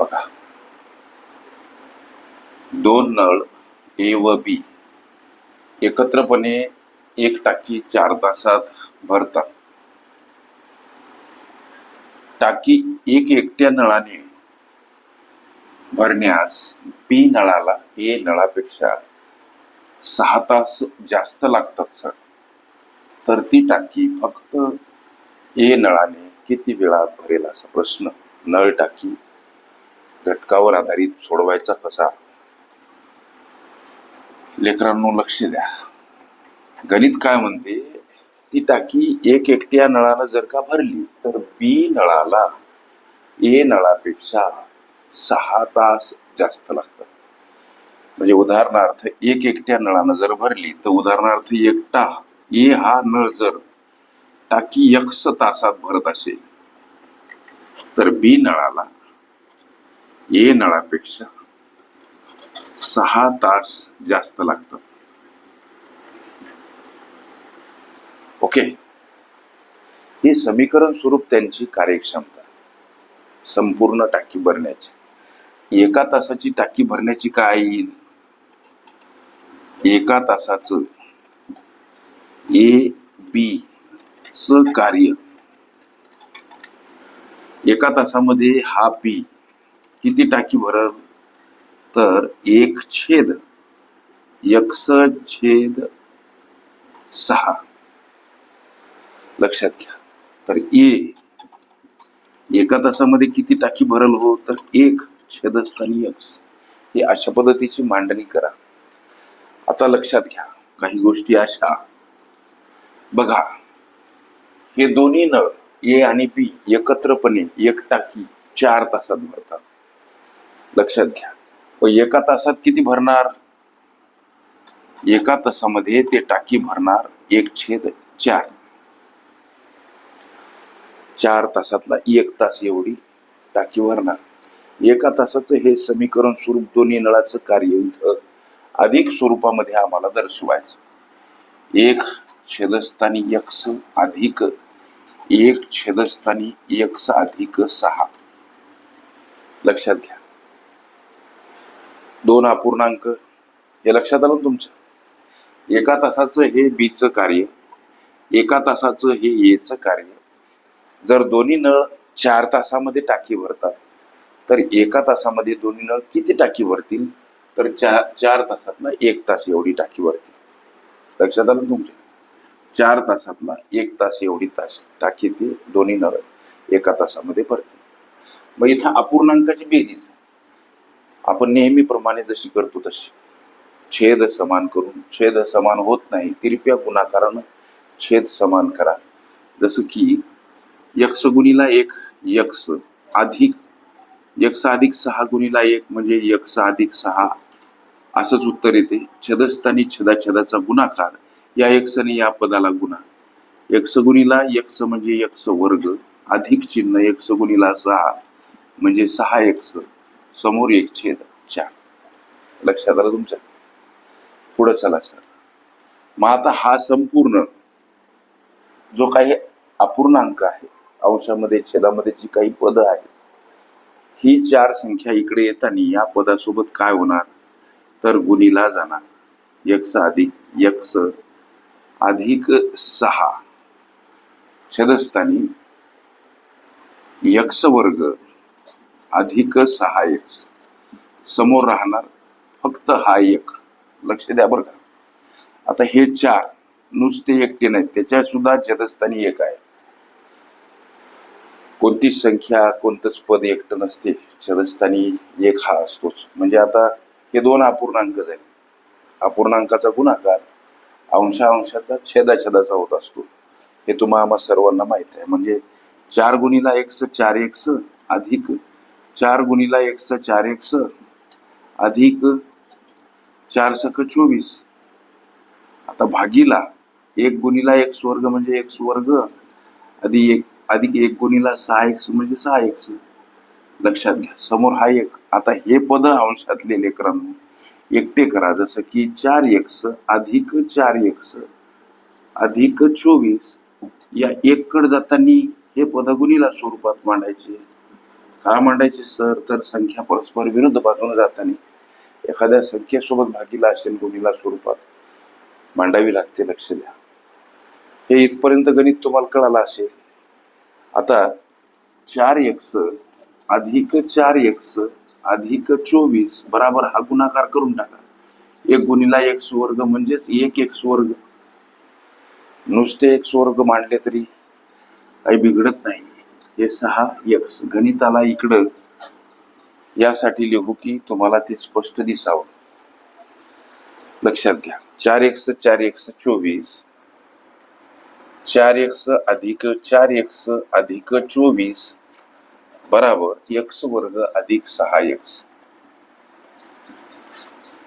बघा. दोन नळ ए व बी एकत्रपणे एक टाकी चार तासात भरतात. टाकी एक एकट्या नळाने भरण्यास बी नळाला ए नळापेक्षा सहा तास जास्त लागतात सर. तर ती टाकी फक्त ए नळाने किती वेळात भरेल असा प्रश्न. नळ टाकी घटकावर आधारित सोडवायचा कसा? लेकरांनो लक्ष द्या. गणित काय म्हणते? ती टाकी एक एकट्या नळानं जर का भरली तर बी नळाला ए नळापेक्षा सहा तास जास्त लागतात. म्हणजे उदाहरणार्थ एक एकट्या नळानं जर भरली तर उदाहरणार्थ एकटा ए हा नळ जर टाकी यक्स तासात भरत असेल तर बी नळाला ये नळापेक्षा सहा तास जास्त लागतात. ओके हे समीकरण स्वरूप त्यांची कार्यक्षमता. संपूर्ण टाकी भरण्याची. एका तासाची टाकी भरण्याची काय येईल? एका तासाचं ए बी च कार्य. एका तासामध्ये हा बी किती टाकी भरल तर एक छेद यक्स छेद सहा. लक्षात घ्या. तर ए एका तासामध्ये किती टाकी भरल हो? तर एक छेदस्थानी यक्स. हे अशा पद्धतीची मांडणी करा. आता लक्षात घ्या. काही गोष्टी अशा. बघा. हे दोन्ही नळ ए आणि बी एकत्रपणे एक टाकी चार तासात भरतात. लक्षात घ्या. व एका तासात किती भरणार? एका तासामध्ये ते टाकी भरणार एक छेद चार. चार तासातला एक तास एवढी टाकी भरणार. एका तासाचं हे समीकरण स्वरूप दोन्ही नळाचं कार्य इथं अधिक स्वरूपामध्ये आम्हाला दर्शवायचं. एक छेदस्थानी यक्स अधिक एक छेदस्थानी यक्स अधिक सहा. लक्षात घ्या. दोन अपूर्णांक हे लक्षात आलं तुमचं एका तासाचं हे बीचं कार्य एका तासाचं हे येचं कार्य जर दोन्ही नळ चार तासामध्ये टाकी भरतात तर एका तासामध्ये दोन्ही नळ किती टाकी भरतील? तर चार चार तासातला एक तास एवढी टाकी भरतील. लक्षात आलं तुमच्या? चार तासातला एक तास एवढी तास टाकी ते दोन्ही नळ एका तासामध्ये भरतील. मग इथं अपूर्णांकाची बेरीज. आपण नेहमीप्रमाणे जशी करतो तशी. छेद समान करून छेद समान होत नाही तिरप्या गुणाकारानं छेद समान करा. जसं की यक्ष गुणीला एक यक्स अधिक यक्ष अधिक सहा गुणीला एक म्हणजे यक्ष अधिक सहा. असंच उत्तर येते. छदस्थानी छदाछदाचा गुणाकार या यक्षने या पदाला गुणा. यक्ष गुणीला यक्स म्हणजे यक्ष वर्ग अधिक चिन्ह यक्ष गुणीला सहा म्हणजे सहा यक्ष. समोर एक छेद चार. लक्षात आलं तुमच्या? पुढं चला सर मग आता हा संपूर्ण जो काही अपूर्णांक आहे अंशामध्ये छेदामध्ये जी काही पद आहेत ही चार संख्या इकडे येताना या पदासोबत काय होणार? तर गुणीला जाणार. यक्स अधिक यक्स अधिक सहा. छेदस्थानी यक्स वर्ग अधिक सहा समोर राहणार फक्त हा एक. लक्ष द्या बरं का. आता हे चार नुसते एकटे नाहीत. त्याच्या सुद्धा छेदस्थानी एक आहे. कोणतीच संख्या कोणतंच पद एकटं नसते. छेदस्थानी एक हा असतोच. म्हणजे आता हे दोन अपूर्णांक झाले. अपूर्णांकाचा गुणाकार अंशा अंशाचा छेदाछेदाचा होत असतो. हे तुम्हा आम्हा सर्वांना माहीत आहे. म्हणजे चार गुणीला एक्स चार एकस अधिक चार गुणीला एक्स चार एक्स अधिक चार सक चोवीस. आता भागीला एक गुणीला एक स्वर्ग म्हणजे एक स्वर्ग अधिक एक अधिक एक गुणीला सहा एक्स म्हणजे सहा एक्स. लक्षात घ्या समोर हा एक. आता हे पद अंशातले लेकरांनो एकटे करा. जसं की चार एक्स अधिक चार एक्स अधिक चोवीस. या एक कड जाताना हे पद गुणीला स्वरूपात मांडायचे. का मांडायचे सर तर संख्या परस्पर विरुद्ध बाजूने जाताना एखाद्या संख्येसोबत भागीला असेल गुणीला स्वरूपात मांडावी लागते लक्ष द्या. हे इथपर्यंत गणित तुम्हाला कळालं असेल. आता चार एक्स अधिक चार एक्स अधिक चोवीस बराबर हा गुणाकार करून टाका. एक गुणीला एक्स वर्ग म्हणजेच एक एक्स वर्ग. नुसते एक्स वर्ग मांडले तरी काही बिघडत नाही. हे सहा यक्स. गणिताला इकडं. यासाठी लिहू की तुम्हाला ते स्पष्ट दिसावं. लक्षात घ्या. चार एक्स चार एक्स चोवीस. चार एक्स अधिक चार एक्स अधिक चोवीस. बराबर एक्स वर्ग अधिक सहा एक्स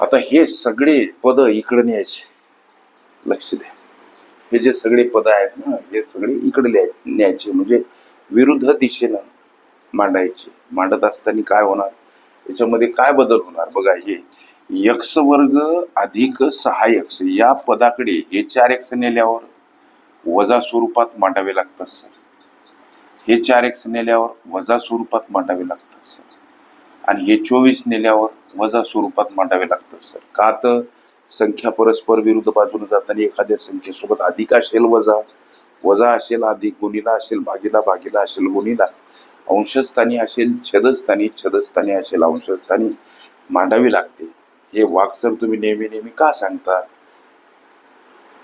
आता हे सगळे पद इकडे न्यायचे. लक्ष द्या. हे जे सगळे पद आहेत ना हे सगळे इकडे न्यायचे. म्हणजे विरुद्ध दिशेनं मांडायचे. मांडत असताना काय होणार? याच्यामध्ये काय बदल होणार? बघा हे यक्ष वर्ग अधिक सहा या पदाकडे हे चार एक्स नेल्यावर वजा स्वरूपात मांडावे लागतात सर. हे चार एक्स नेल्यावर वजा स्वरूपात मांडावे लागतात सर. आणि हे चोवीस नेल्यावर वजा स्वरूपात मांडावे लागतात सर. का तर संख्या परस्पर विरुद्ध बाजूने जाताना एखाद्या संख्येसोबत अधिक असेल वजा वजा असेल अधिक गुणीला असेल भागीला भागीला असेल गुणीला अंशस्थानी असेल छदस्थानी छदस्थानी असेल अंशस्थानी मांडावी लागते. हे वाक सर तुम्ही नेहमी नेहमी का सांगता?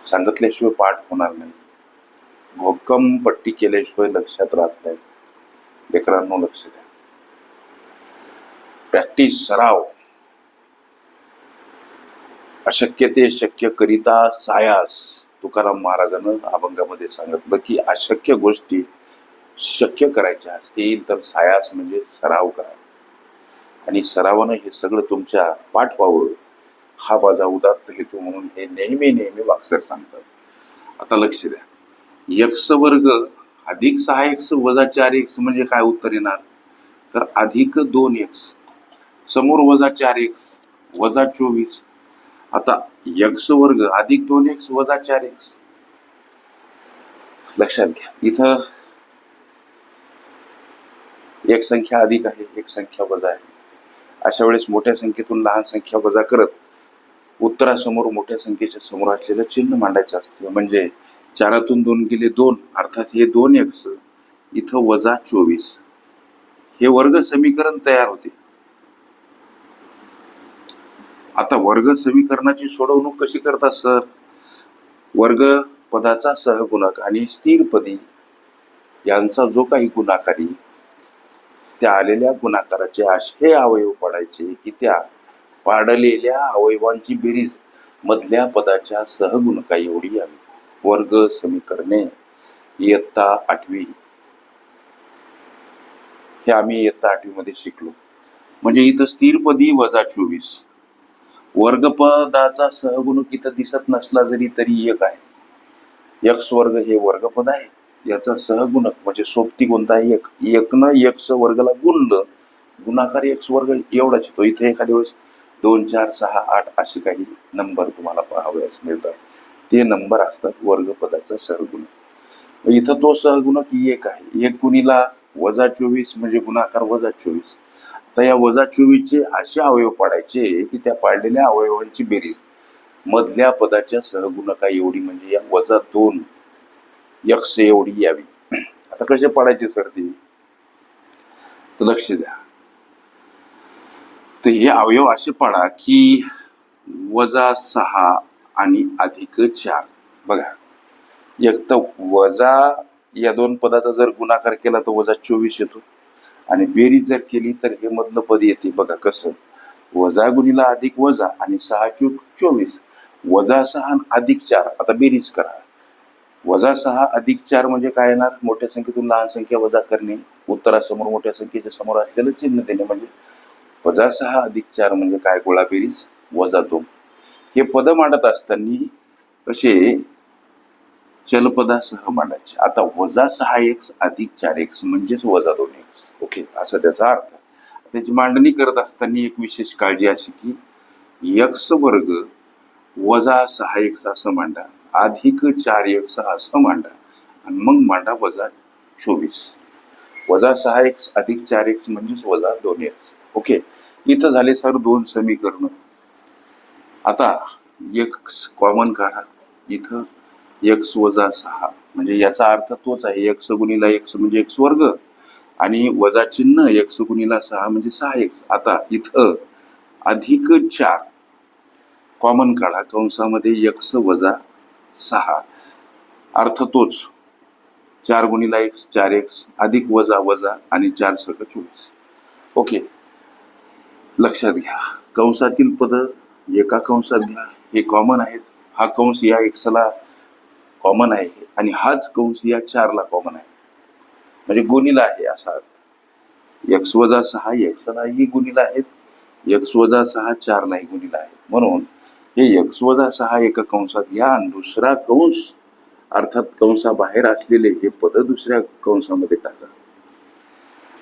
सांगितल्याशिवाय पाठ होणार नाही. भोक्कम पट्टी केल्याशिवाय लक्षात राहत नाही. लेकरांनो लक्ष द्या. प्रॅक्टिस सराव. अशक्य ते शक्य करिता सायास. तुकाराम महाराजानं अभंगामध्ये सांगितलं की अशक्य गोष्टी शक्य करायच्या असतील तर सायास म्हणजे सराव करा. आणि सरावानं हे सगळं तुमच्या पाठ व्हावं. हा माझा उदात्त हेतू म्हणून हे नेहमी नेहमी वाक्सर सांगतात. आता लक्ष द्या. यक्ष वर्ग अधिक सहा एक्स वजा चार एक्स म्हणजे काय उत्तर येणार? तर अधिक दोन एक्स समोर वजा चार एक्स वजा चोवीस आता यक्स वर्ग अधिक दोन एक्स वजा चार एक्स लक्षात घ्या. इथं एक संख्या अधिक आहे एक संख्या वजा आहे. अशा वेळेस मोठ्या संख्येतून लहान संख्या वजा करत उत्तरासमोर मोठ्या संख्येच्या समोर असलेलं चिन्ह मांडायचं असतं. म्हणजे चारातून दोन गेले दोन अर्थात हे दोन एक्स इथं वजा चोवीस. हे वर्ग समीकरण तयार होते. आता वर्ग समीकरणाची सोडवणूक कशी करतात सर? वर्ग पदाचा सहगुणक आणि स्थिर पदी यांचा जो काही गुणाकारी त्या आलेल्या गुणाकाराचे असे अवयव पडायचे की त्या पाडलेल्या अवयवांची बेरीज मधल्या पदाच्या सहगुणका एवढी यावी वर्ग समीकरणे इयत्ता आठवी. हे आम्ही इयत्ता आठवी मध्ये शिकलो. म्हणजे इथं स्थिर पदी वजा चोवीस. वर्गपदाचा सहगुणक इथं दिसत नसला जरी तरी एक आहे. यक्स वर्ग हे वर्गपद आहे. याचा सहगुणक म्हणजे सोबती कोणता आहे एक एकनं यक्ष वर्गाला गुणलं गुणाकार एक वर्ग एवढाच येतो इथे एखाद्या वेळेस दोन चार सहा आठ असे काही नंबर तुम्हाला पाहावयास मिळतात. ते नंबर असतात वर्गपदाचा सहगुणक. इथं तो सहगुणक एक आहे. एक गुणीला वजा चोवीस म्हणजे गुणाकार वजा चोवीस. तर या वजा चोवीसचे असे अवयव पाडायचे की त्या पाडलेल्या अवयवांची बेरीज. मधल्या पदाच्या सहगुणका एवढी म्हणजे या वजा दोन यक्ष एवढी यावी. आता कसे पाडायचे सर ते? तर लक्ष द्या. तर हे अवयव असे पाडा की वजा सहा आणि अधिक चार. बघा. एक तर वजा या दोन पदाचा जर गुणाकार केला तर वजा चोवीस येतो. आणि बेरीज जर केली तर हे मधलं पद येते. बघा कसं? वजा गुणीला अधिक वजा आणि सहा चूक चोवीस. वजा सहा आणि अधिक चार. आता बेरीज करा. वजा सहा अधिक चार म्हणजे काय येणार? मोठ्या संख्येतून लहान संख्या वजा करणे. उत्तरासमोर मोठ्या संख्येच्या समोर असलेलं चिन्ह देणे म्हणजे वजा सहा अधिक चार म्हणजे काय? गोळा बेरीज वजा दोन. हे पद मांडत असताना कसे चलपदासह मांडायचे आता वजा सहा एक्स अधिक चार एक्स म्हणजेच वजा दोन एक्स ओके असा त्याचा अर्थ. त्याची मांडणी करत असताना एक विशेष काळजी अशी की यक्स वर्ग वजा सहा एक्स असं मांडा. अधिक चार एक्स असं मांडा. आणि मग मांडा वजा चोवीस. वजा सहा एक्स अधिक चार एक्स म्हणजेच वजा दोन एक्स ओके इथं झाले सर दोन समीकरण. आता एक कॉमन काढा. इथं एक्स वजा सहा. म्हणजे याचा अर्थ तोच आहे एक्स गुणीला एक्स म्हणजे एक्स वर्ग आणि वजा चिन्ह एक्स गुणीला सहा म्हणजे सहा एक्स. आता इथं अधिक चार. कॉमन काढा कंसामध्ये एक्स वजा सहा. अर्थ तोच. चार गुणीला एक्स चार एक्स. अधिक वजा वजा आणि चार सक चोवीस. ओके. लक्षात घ्या. कंसातील पद एका कंसात घ्या. हे कॉमन आहेत. हा कंस या एक्सला कॉमन आहे. आणि हाच कंस या चारला कॉमन आहे. म्हणजे गुणीला आहे असा अर्थ. एक्स वजा सहा एक्सलाही गुणीला आहेत. एक्स वजा सहा चारलाही गुणीला आहे म्हणून हे एक्स वजा सहा एका कंसात घ्या आणि दुसरा कंस अर्थात कंसाबाहेर असलेले हे पद दुसऱ्या कंसामध्ये टाका.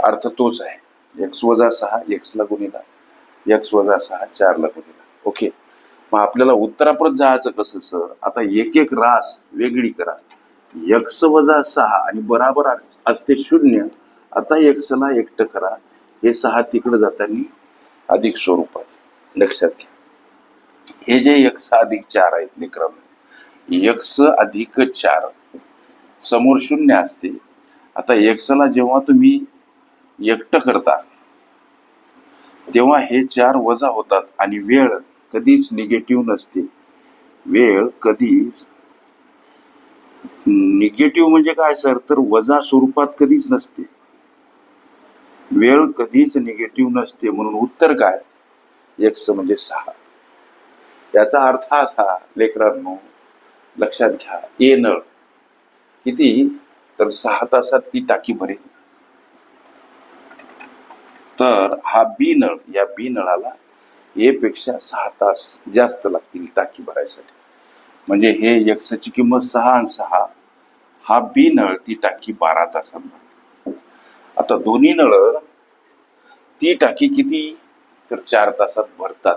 अर्थ तोच आहे. एक्स वजा सहा एक्सला गुणीला. एक्स वजा सहा चारला गुणीला. ओके मग आपल्याला उत्तराप्रत जायचं कसं सर? आता एक एक रास वेगळी करा. एक्स वजा सहा आणि बराबर असते शून्य. आता एक्सला एकटं करा. हे सहा तिकडे जाताना अधिक स्वरूपात लक्षात घ्या. हे जे एक्स अधिक चार आहेत क्रम एक्स अधिक चार. समोर शून्य असते. आता एक्सला जेव्हा तुम्ही एकटं करता तेव्हा हे चार वजा होतात आणि वेळ कधीच निगेटिव्ह नसते. वेळ कधीच. निगेटिव्ह म्हणजे काय सर तर वजा स्वरूपात कधीच नसते. वेळ कधीच निगेटिव्ह नसते म्हणून उत्तर काय? एक्स म्हणजे सहा. याचा अर्थ असा लेकरांनो लक्षात घ्या ए नळ. किती? तर सहा तासात ती टाकी भरेल. तर हा बी नळ या बी नळाला ए पेक्षा सहा तास जास्त लागतील टाकी भरायसाठी. म्हणजे हे यक्षाची किंमत सहा आणि सहा हा बी नळ ती टाकी बारा तासात भरते आता दोन्ही नळ ती टाकी किती? तर चार तासात भरतात.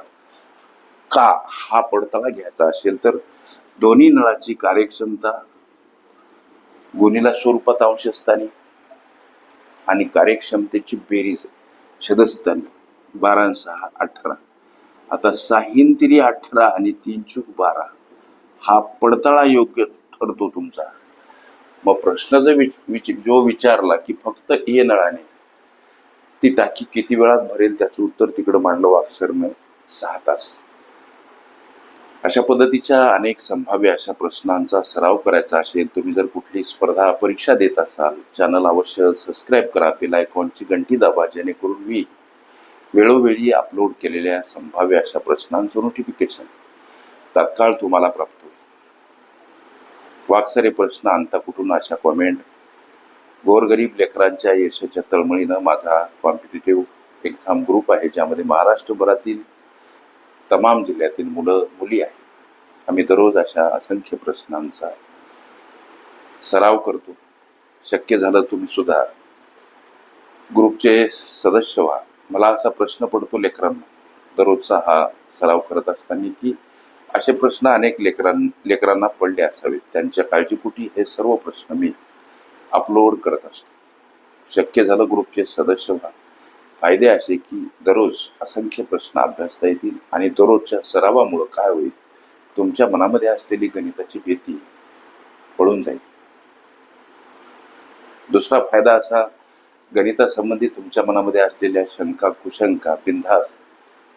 का हा पडताळा घ्यायचा असेल तर दोन्ही नळाची कार्यक्षमता गुणीला स्वरूपात अंश असताना आणि कार्यक्षमतेची बेरीज छदस्थानी बारा सहा अठरा. आता साहीन तिरी अठरा आणि तीन चूक बारा. हा पडताळा योग्य ठरतो तुमचा. मग प्रश्न जर विच, विच, जो विचारला की फक्त ए नळाने ती टाकी किती वेळात भरेल त्याचं उत्तर तिकडं मांडलं वाक्सरनं सहा तास. अशा पद्धतीच्या अनेक संभाव्य अशा प्रश्नांचा सराव करायचा असेल तुम्ही जर कुठली स्पर्धा परीक्षा देत असाल चॅनल अवश्य सबस्क्राईब करा बेल आयकॉनची घंटी दाबा जेणेकरून मी वेळोवेळी अपलोड केलेल्या संभाव्य अशा प्रश्नांचं नोटिफिकेशन तात्काळ तुम्हाला प्राप्त होईल. वाकसरे प्रश्न अंता कुठून? अशा कॉमेंट गोरगरीब लेकरांच्या यशाच्या तळमळीनं माझा कॉम्पिटेटिव्ह एक्झाम ग्रुप आहे ज्यामध्ये महाराष्ट्रभरातील तमाम जिल्ह्यातील मुलं मुली आहेत. आम्ही दररोज अशा असंख्य प्रश्नांचा सराव करतो. शक्य झालं तुम्ही सुद्धा ग्रुपचे सदस्य व्हा. मला असा प्रश्न पडतो लेकरांना. दररोजचा हा सराव करत असताना की असे प्रश्न अनेक लेकरां लेकरांना पडले असावेत. त्यांच्या काळजीपोटी हे सर्व प्रश्न मी अपलोड करत असतो. शक्य झालं ग्रुपचे सदस्य व्हा. फायदे असे की दररोज असंख्य प्रश्न अभ्यासता येतील आणि दररोजच्या सरावामुळं काय होईल? तुमच्या मनामध्ये असलेली गणिताची भीती पळून जाईल. दुसरा फायदा असा गणितासंबंधी तुमच्या मनामध्ये असलेल्या शंका कुशंका बिंधास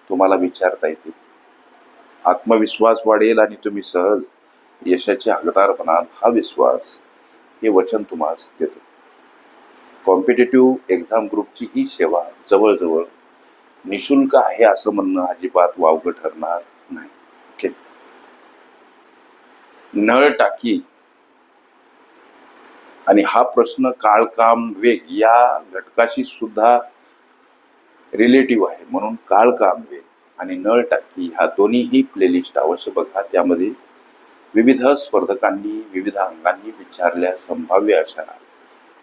तुम्हाला विचारता येतील. आत्मविश्वास वाढेल आणि तुम्ही सहज यशाचे हकदार बनाल. हा विश्वास हे वचन तुम्हाला देतो. कॉम्पिटेटिव्ह एक्झाम ग्रुपची ही सेवा जवळजवळ निशुल्क आहे असं म्हणणं अजिबात वावगं ठरणार नाही. ओके? नळ टाकी आणि हा प्रश्न काळ काम वेग या घटकाशी सुद्धा रिलेटिव्ह आहे. म्हणून काळ काम वेग आणि नळ टाकी ह्या दोन्हीही प्लेलिस्ट अवश्य बघा. त्यामध्ये विविध स्पर्धकांनी विविध अंगांनी विचारल्या संभाव्य अशा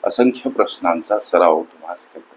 असंख्य प्रश्नांचा सराव तुम्हाला करता.